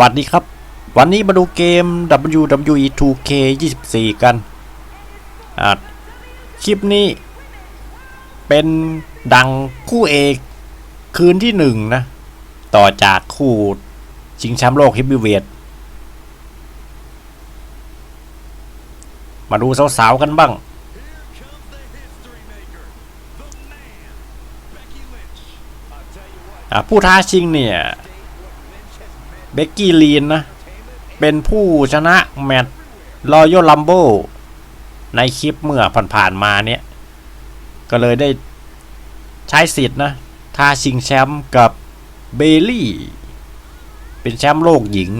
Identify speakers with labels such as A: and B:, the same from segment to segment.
A: วัสดีครับ วันนี้มาดูเกม WWE 2K 24 กันอะคลิปนี้ เป็นดังคู่เอกคืนที่หนึ่งนะ ต่อจากคู่ชิงแชมป์โลกฮิปปี้เวทมาดูสาวๆกันบ้าง ผู้ท้าชิงเนี่ย บกกี้ลีนนะ เป็นผู้ชนะแมตช์รอยัลลัมโบในคลิปเมื่อผ่านๆมาเนี่ย ก็เลยได้ใช้สิทธิ์นะท้าชิงแชมป์กับเบลลี่ เป็นแชมป์โลกหญิง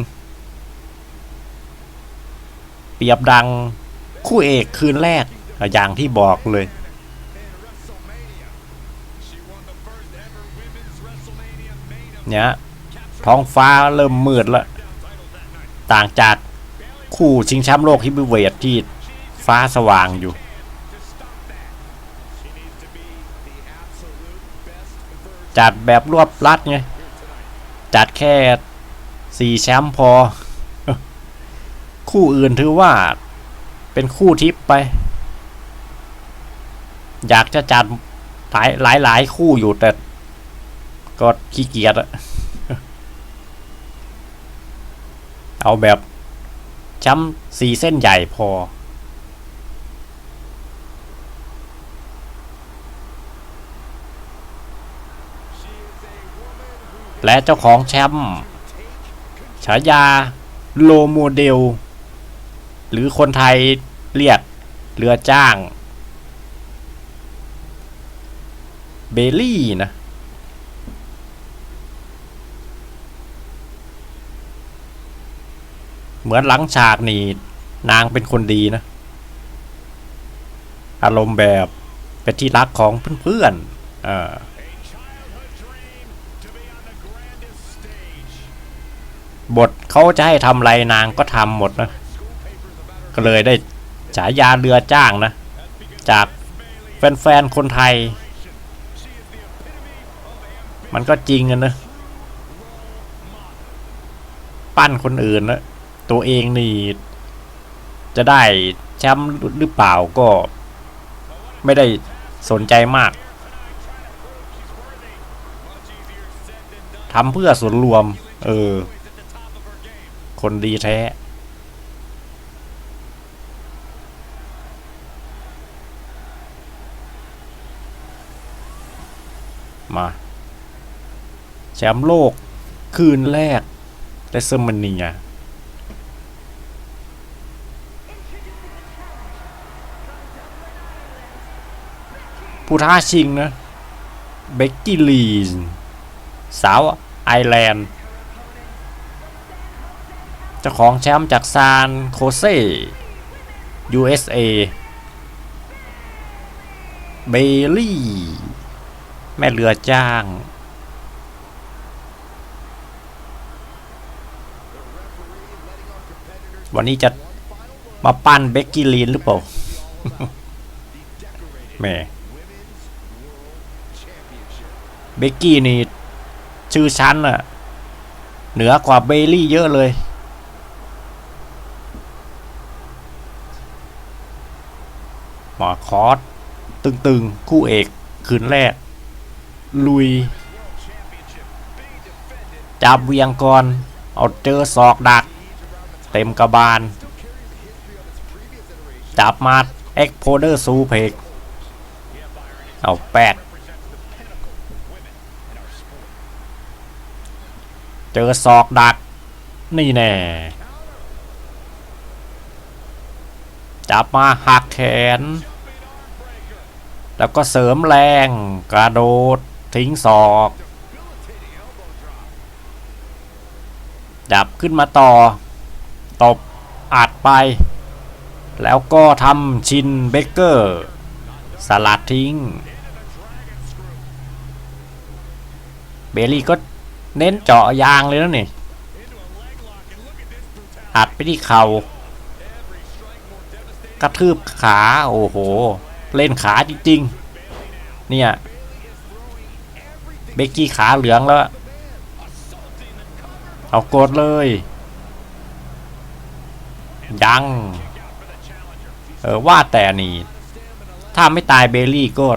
A: เปรียบดังคู่เอกคืนแรกอะอย่างที่บอกเลย เนี่ย ท้องฟ้าเริ่มมืดแล้ว ต่างจากคู่ชิงแชมป์โลกฮิปปี้เวทที่ฟ้าสว่างอยู่ จัดแบบรวบรัดไง จัดแค่สี่แชมป์พอ คู่อื่นถือว่าเป็นคู่ทิปไป อยากจะจัดหลายหลายหลายคู่อยู่แต่ก็ขี้เกียจอะ เอาแบบช้ำสีเส้นใหญ่พอ และเจ้าของแชมป์ฉายาโลโมเดล หรือคนไทยเรียกเรือจ้าง เบลลี่นะ เหมือนหลังฉากนี่นางเป็นคนดีนะ อารมณ์แบบเป็นที่รักของเพื่อนๆเอออบทเขาจะให้ทำอะไรนางก็ทำหมดนะ ก็เลยได้ฉายาเรือจ้างนะ จากแฟนๆคนไทย มันก็จริงกันนะ ปั้นคนอื่นนะ ตัวเองนี่ จะได้แชมป์หรือเปล่าก็ ไม่ได้สนใจมากทำเพื่อส่วนรวม เออ คนดีแท้ มา แชมป์โลก คืนแรกเลสเซอร์มันเนีย ผู้ท้าชิงนะเบกกี้ลีนสาวไอแลนด์เจ้าของแชมป์จากซานโคเซ USA เบลลี่ แม่เรือจ้าง วันนี้จะมาปั้นเบกกี้ลีนหรือเปล่าแม่ เบกกี้นี่ ชื่อชั้นอะเหนือกว่าเบลลี่เยอะเลย หมอคอสตึงๆ คู่เอกคืนแรก ลุย จับเวียงก่อนเอาเจอศอกดัก เต็มกระบาล จับมาดเอ็กโพเดอร์ซูเพกเอาแปด เจอศอกดัก นี่แน่ จับมาหักแขน แล้วก็เสริมแรง กระโดด ทิ้งศอก จับขึ้นมาต่อ ตบอัดไป แล้วก็ทำชินเบเกอร์ สลัดทิ้ง เบลลี่ก็ เน้นเจาะยางเลยนะนี่อัดไปที่เขา่ากระทืบขาโอ้โห เล่นขาจริงๆ เนี่ย เบกกี้ขาเหลืองแล้ว เอากดเลยยัง เออว่าแต่นี่ ถ้าไม่ตายเบลลี่ก็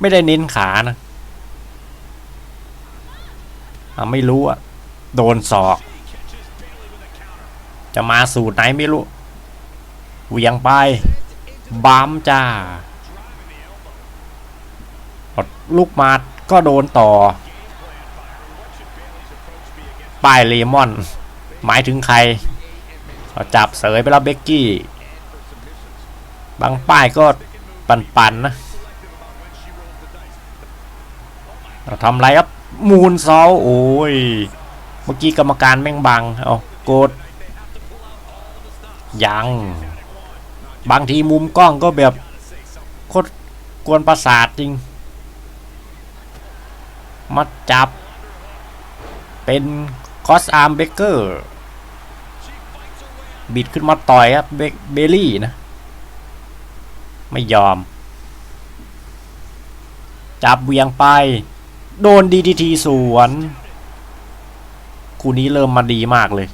A: ไม่ได้เน้นขานะ ไม่รู้อะโดนศอก จะมาสูตรไหนไม่รู้เหวียงไปบัมจ้าอาลูกมาดก็โดนต่อ ป้ายเลมอน หมายถึงใครเอาจับเสยไปแล้วเบกกี้ บางป้ายก็ปันๆนะเอาทำไรครับ มูนซอลโอ้ย เมื่อกี้กรรมการแม่งบัง เอากด ยัง บางทีมุมกล้องก็แบบโคตรกวนประสาทจริง มาจับ เป็นคอสอาร์มเบเกอร์ บิดขึ้นมาต่อยครับเบเบลลี่นะ ไม่ยอม จับเวียงไป โดนดีทีทีสวนคู่นี้เริ่มมาดีมากเลย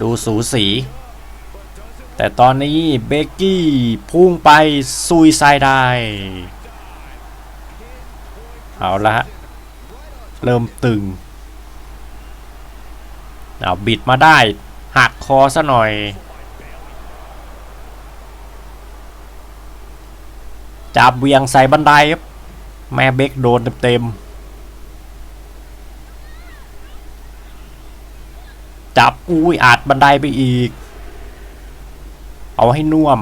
A: ดูสูสี แต่ตอนนี้เบกกี้พุ่งไปซุยไซได้ เอาละฮะ เริ่มตึง เอาบิดมาได้ หักคอซะหน่อยจับเวียงใส่บันไดครับ แม่เบกโดนเต็มๆจับอุ้ยอาดบันไดไปอีก เอาให้น่วม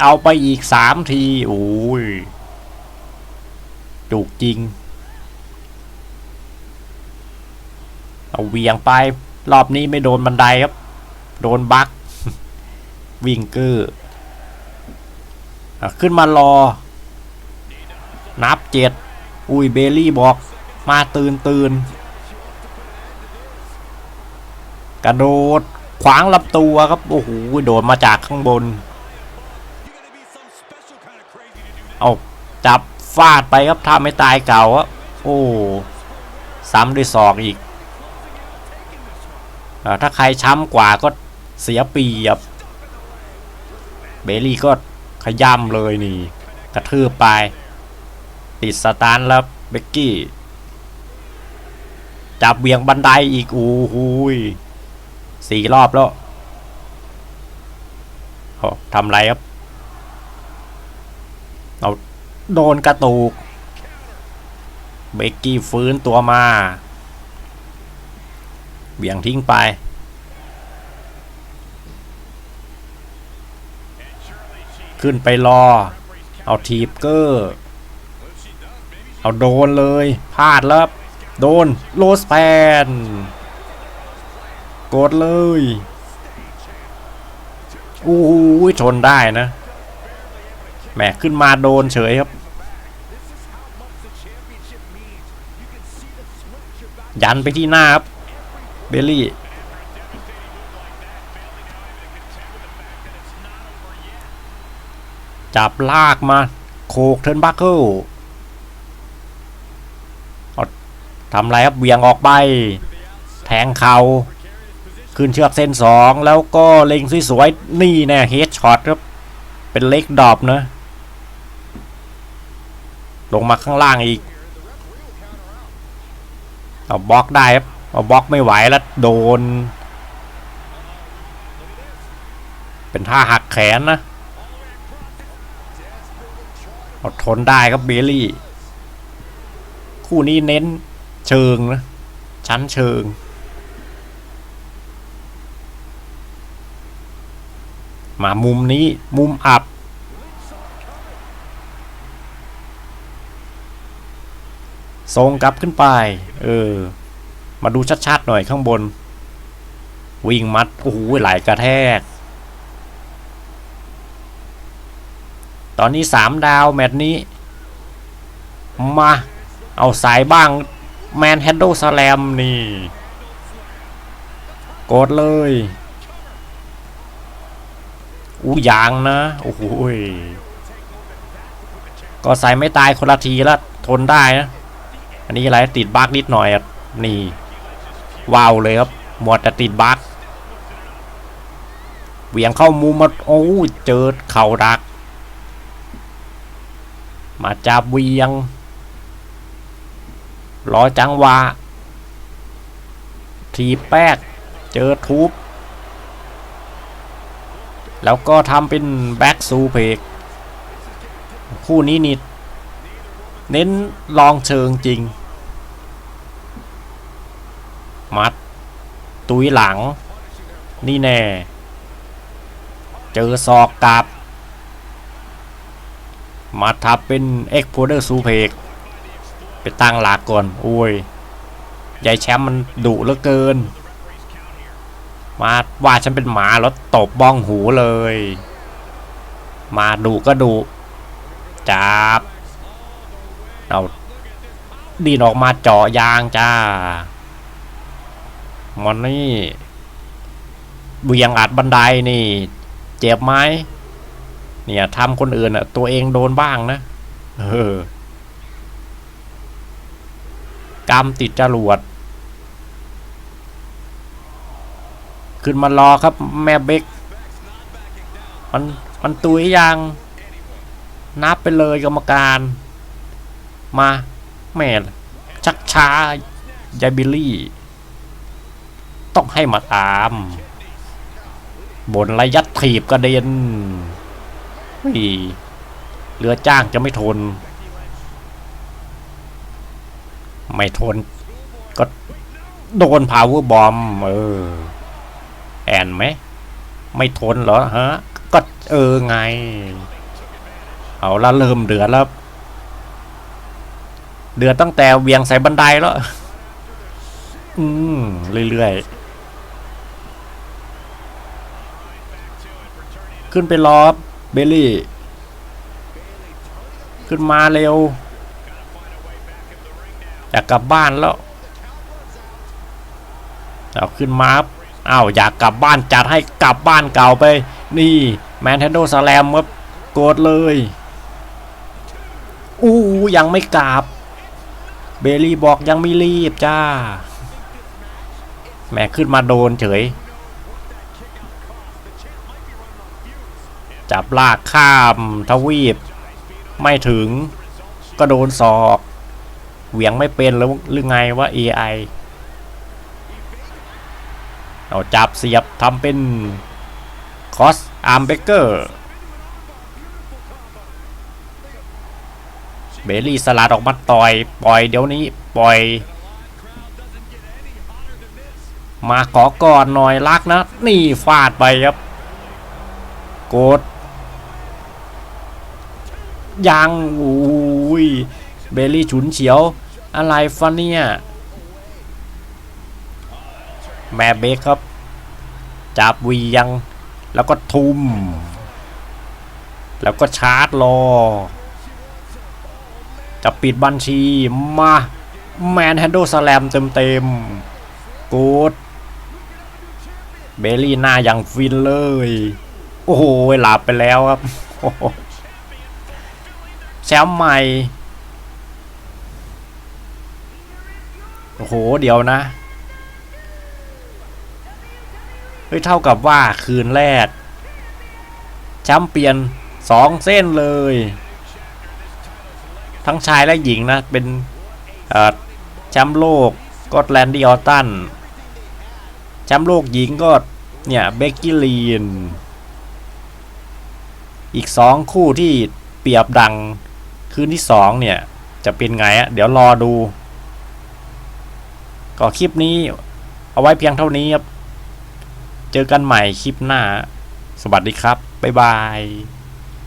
A: เอาไปอีกสามทีโอ้ยจุกจริง เอาเวียงไป รอบนี้ไม่โดนบันไดครับ โดนบัก วิ่งเกอร์อขึ้นมารอ นับเจ็ดอุ้ยเบลลี่บอก มาตื่นตื่นกระโดด ขวางลำตัวครับ โอ้โหโดดมาจากข้างบน เอาจับฟาดไปครับถ้าไม่ตายเก่าอะโอ้ซ้ำด้วยศอกอีกอถ้าใครช้ำกว่าก็เสียปียบเบลลี่ก็ขย่ำเลยนี่ กระทืบไป ติดสตาร์ทแล้วเบกกี้ จับเบี่ยงบันไดอีก อู้หูยสี่รอบแล้วโอ้ทำไรครับ เอาโดนกระตุก เบกกี้ฟื้นตัวมาเบี่ยงทิ้งไป ขึ้นไปรอ เอาทีบเกอร์ เอาโดนเลยพลาดแล้ว โดนโลสแปนกดเลยอู้หูชนได้นะแหมขึ้นมาโดนเฉยครับ ยันไปที่หน้าครับ เบลลี่ จับลากมา โคกเทิร์นบัคเกิลเอา ทำไรครับเวียงออกไป แทงเขา ขึ้นเชือกเส้นสองแล้วก็เล็งสวยๆนี่แน่เฮดช็อตครับ เป็นเล็กดรอปนะ ลงมาข้างล่างอีก เอาบล็อกได้ครับเอาบล็อกไม่ไหวแล้วโดน เป็นท่าหักแขนนะอดทนได้ครับเบลลี่ คู่นี้เน้น เชิงนะ ชั้นเชิง มามุมนี้มุมอับ ทรงกลับขึ้นไป เออ มาดูชัดๆหน่อยข้างบน วิ่งมัด โอ้โหไหลกระแทก ตอนนี้สามดาวแมตช์นี้ มา เอาสายบ้าง แมนแฮนด์สแลมนี่กดเลย อู้ยางนะ โอ้โหยก็ใส่ไม่ตายคนละทีล้วทนได้นะ อันนี้อะไรติดบั๊กนิดหน่อยนี่ ว้าวเลยครับ หมดแต่ติดบั๊กเหวียงเข้ามุมมาโอ้เจอเข่าดัก มาจับเวียง รอจังหวะทีบแป๊กเจอทุบแล้วก็ทำเป็นแบ็กซูเพกคู่นี้นี่เน้นลองเชิงจริง มัด ตุยหลัง นี่แน่ เจอศอกกลับ มาทับเป็นเอ็กโพเดอร์ซูเพก ไปตั้งหลักก่อน โอ้ยยายแชมป์มันดุเหลือเกิน มาว่าฉันเป็นหมาแล้วตบบ้องหูเลย มาดุก็ดุจับเอาดีนออกมาเจาะยางจ้า มันนี่เบียงอัดบันไดนี่ เจ็บไหมเนี่ยทำคนอื่นอะ ตัวเองโดนบ้างนะ เออ กรรมติดจรวด ขึ้นมารอครับแม่เบกมันมันตุยยังนับไปเลยกรรมการ มาแม่ชักช้ายายบิลลี่ ต้องให้มาตาม บนระยัดถีบกระเด็นนี่เรือจ้างจะไม่ทน ไม่ทน ก็โดนพาวเวอร์บอมเออ แอนไหม ไม่ทนเหรอฮะ ก็เออไง เอาละเริ่มเดือดแล้ว เดือดตั้งแต่เวียงใส่บันไดแล้ว อืมเรื่อยๆ ขึ้นไปรอบเบลลี่ ขึ้นมาเร็ว อยากกลับบ้านแล้วเอาขึ้นมาอ้าวอยากกลับบ้านจัดให้กลับบ้านเก่าไป นี่แมนเทนโดสแลมครับกดเลยอู้ยังไม่กลับ เบลลี่บอกยังไม่รีบจ้า แม่ขึ้นมาโดนเฉย จับลากข้ามทวีป ไม่ถึงก็โดนศอก เหวียงไม่เป็นแล้วหรือไงว่า AI เอาจับเสียบทำเป็นคอสอาร์มเบเกอร์เบลลี่สลัดออกมาต่อย ปล่อยเดี๋ยวนี้ ปล่อย มาขอก่อนหน่อยรักนะ นี่ฟาดไปครับกดยังอุ้ยเบลลี่ฉุนเฉียว อะไรฟะเนี่ยแมเบคครับ จับวียัง แล้วก็ทุ่ม แล้วก็ชาร์จรอ จะปิดบัญชี มา แมนแฮนด์ s สแลมเต็มๆกูดเบลลี่หน้าอย่างฟินเลย โอ้โหหลับไปแล้วครับแชมป์ใหม่ โอ้โห เดี๋ยวนะ เฮ้ย เท่ากับว่าคืนแรกแชมป์เปียนสองเส้นเลย ทั้งชายและหญิงนะ เป็นแชมป์โลกก็แลนดี้ออตตันแชมป์โลกหญิงก็เนี่ยเบกกี้ลีน อีกสองคู่ที่เปรียบดังคืนที่สองเนี่ย จะเป็นไงอะเดี๋ยวรอดู ก็คลิปนี้เอาไว้เพียงเท่านี้ครับ เจอกันใหม่คลิปหน้า สวัสดีครับ บ๊ายบาย